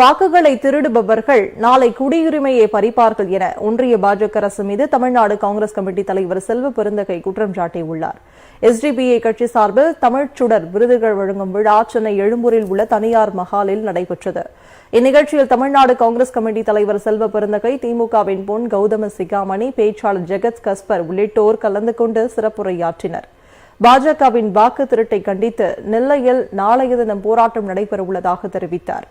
வாக்குகளை திருடுபவர்கள் நாளை குடியுரிமையை பறிப்பார்கள் என ஒன்றிய பாஜக அரசு மீது தமிழ்நாடு காங்கிரஸ் கமிட்டி தலைவர் செல்வ பெருந்தகை குற்றம் சாட்டியுள்ளார். எஸ்டிபிஐ கட்சி சார்பில் தமிழ்ச் சுடர் விருதுகள் வழங்கும் விழா சென்னை எழும்பூரில் உள்ள தனியார் மஹாலில் நடைபெற்றது. இந்நிகழ்ச்சியில் தமிழ்நாடு காங்கிரஸ் கமிட்டி தலைவர் செல்வ பெருந்தகை திமுகவின் பொன் கௌதம சிகாமணி பேச்சாளர் ஜெகத் கஸ்பர் உள்ளிட்டோர் கலந்து கொண்டு சிறப்புரையாற்றினர். பாஜகவின் வாக்கு திருட்டை கண்டித்து நெல்லையில் நாளைய தினம் போராட்டம் நடைபெறவுள்ளதாக தெரிவித்தார்.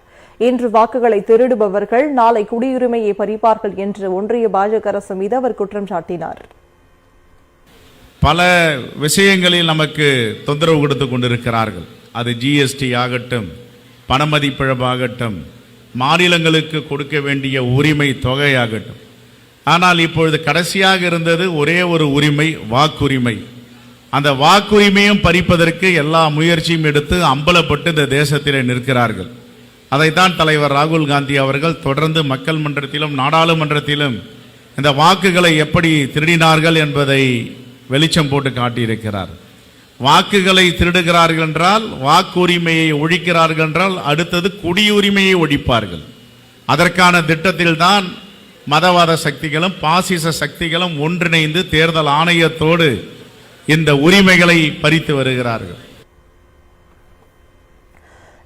இன்று வாக்குகளை திருடுபவர்கள் நாளை குடியுரிமையை பறிப்பார்கள் என்று ஒன்றிய பாஜக அரசு மீது அவர் குற்றம் சாட்டினார். பல விஷயங்களில் நமக்கு தொந்தரவு கொடுத்து கொண்டிருக்கிறார்கள். அது ஜிஎஸ்டி ஆகட்டும் பணமதிப்பிழப்பாகட்டும் மாநிலங்களுக்கு கொடுக்க வேண்டிய உரிமை தொகையாகட்டும். ஆனால் இப்பொழுது கடைசியாக இருந்தது ஒரே ஒரு உரிமை வாக்குரிமை. அந்த வாக்குரிமையும் பறிப்பதற்கு எல்லா முயற்சியும் எடுத்து அம்பலப்பட்டு இந்த தேசத்திலே நிற்கிறார்கள். அதைத்தான் தலைவர் ராகுல் காந்தி அவர்கள் தொடர்ந்து மக்கள் மன்றத்திலும் நாடாளுமன்றத்திலும் இந்த வாக்குகளை எப்படி திருடினார்கள் என்பதை வெளிச்சம் போட்டு காட்டியிருக்கிறார். வாக்குகளை திருடுகிறார்கள் என்றால் வாக்குரிமையை ஒழிக்கிறார்கள் என்றால் அடுத்தது குடியுரிமையை ஒழிப்பார்கள். அதற்கான திட்டத்தில்தான் மதவாத சக்திகளும் பாசிச சக்திகளும் ஒன்றிணைந்து தேர்தல் ஆணையத்தோடு இந்த உரிமைகளை பறித்து வருகிறார்கள்.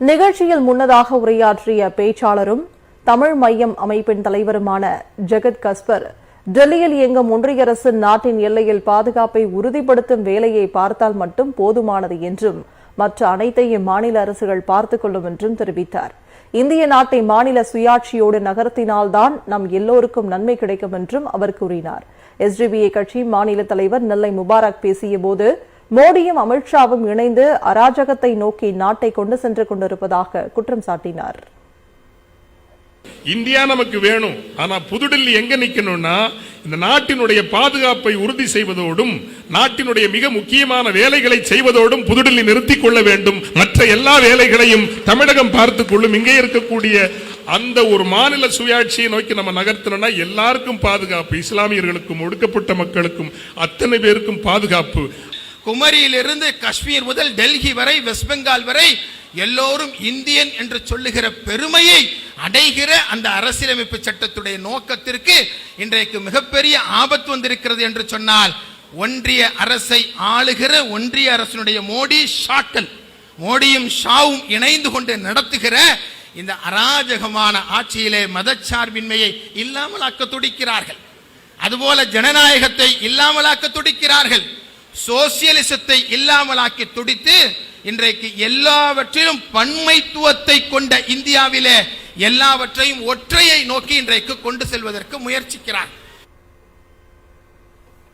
நிகழ்ச்சியில் முன்னதாக உரையாற்றிய பேச்சாளரும் தமிழ் மையம் அமைப்பின் தலைவருமான ஜெகத் கஸ்பர் டெல்லியில் இயங்கும் ஒன்றிய அரசு நாட்டின் எல்லையில் பாதுகாப்பை உறுதிப்படுத்தும் வேலையை பார்த்தால் மட்டும் போதுமானது என்றும் மற்ற அனைத்தையும் மாநில அரசுகள் பார்த்துக் கொள்ளும் என்றும் தெரிவித்தார். இந்திய நாட்டை மாநில சுயாட்சியோடு நகர்த்தினால்தான் நம் எல்லோருக்கும் நன்மை கிடைக்கும் என்றும் அவர் கூறினார். எஸ்டிபிஐ கட்சி மாநில தலைவர் நெல்லை முபாரக் பேசியபோது மோடியும் அமித்ஷாவும் இணைந்து அராஜகத்தை நோக்கி நாட்டை கொண்டு சென்று கொண்டிருப்பதாக குற்றம் சாட்டினார். இந்தியா நமக்கு வேணும். ஆனா புதுடில்லி எங்க நிக்கணும்னா இந்த நாட்டினுடைய பாதுகாப்பை உறுதி செய்வதோடும் நாட்டினுடைய மிக முக்கியமான வேலைகளை செய்வதோடும் புதுடில்லி நிறுத்திக் கொள்ள வேண்டும். மற்ற எல்லா வேலைகளையும் தமிழகம் பார்த்துக் கொள்ளும். இங்கே இருக்கக்கூடிய அந்த ஒரு மாநில சுயாட்சியை நோக்கி நம்ம நகர்த்தணும்னா எல்லாருக்கும் பாதுகாப்பு இஸ்லாமியர்களுக்கும் ஒடுக்கப்பட்ட மக்களுக்கும் அத்தனை பேருக்கும் பாதுகாப்பு. குமரியிலிருந்து காஷ்மீர் முதல் டெல்லி வரை வெஸ்ட் பெங்கால் வரை எல்லோரும் இந்தியன் என்று சொல்லுகிற பெருமையை அடைகிற அந்த அரசியலமைப்பு சட்டத்துடைய நோக்கத்திற்கு இன்றைக்கு மிகப்பெரிய ஆபத்து வந்திருக்கிறது என்று சொன்னால் ஒன்றிய அரசை ஆளுகிற ஒன்றிய அரசினுடைய மோடி ஷாக்கள் மோடியும் ஷாவும் இணைந்து கொண்டு நடத்துகிற இந்த அராஜகமான ஆட்சியிலே மதச்சார்பின்மையை இல்லாமலாக்க துடிக்கிறார்கள். அதுபோல ஜனநாயகத்தை இல்லாமலாக்க துடிக்கிறார்கள். சோசியலிசத்தை இல்லாமலாக்கி துடித்து இன்றைக்கு எல்லாவற்றிலும் பன்மைத்துவத்தை கொண்ட இந்தியாவிலே எல்லாவற்றையும் ஒற்றையை நோக்கி இன்றைக்கு கொண்டு செல்வதற்கு முயற்சிக்கிறார்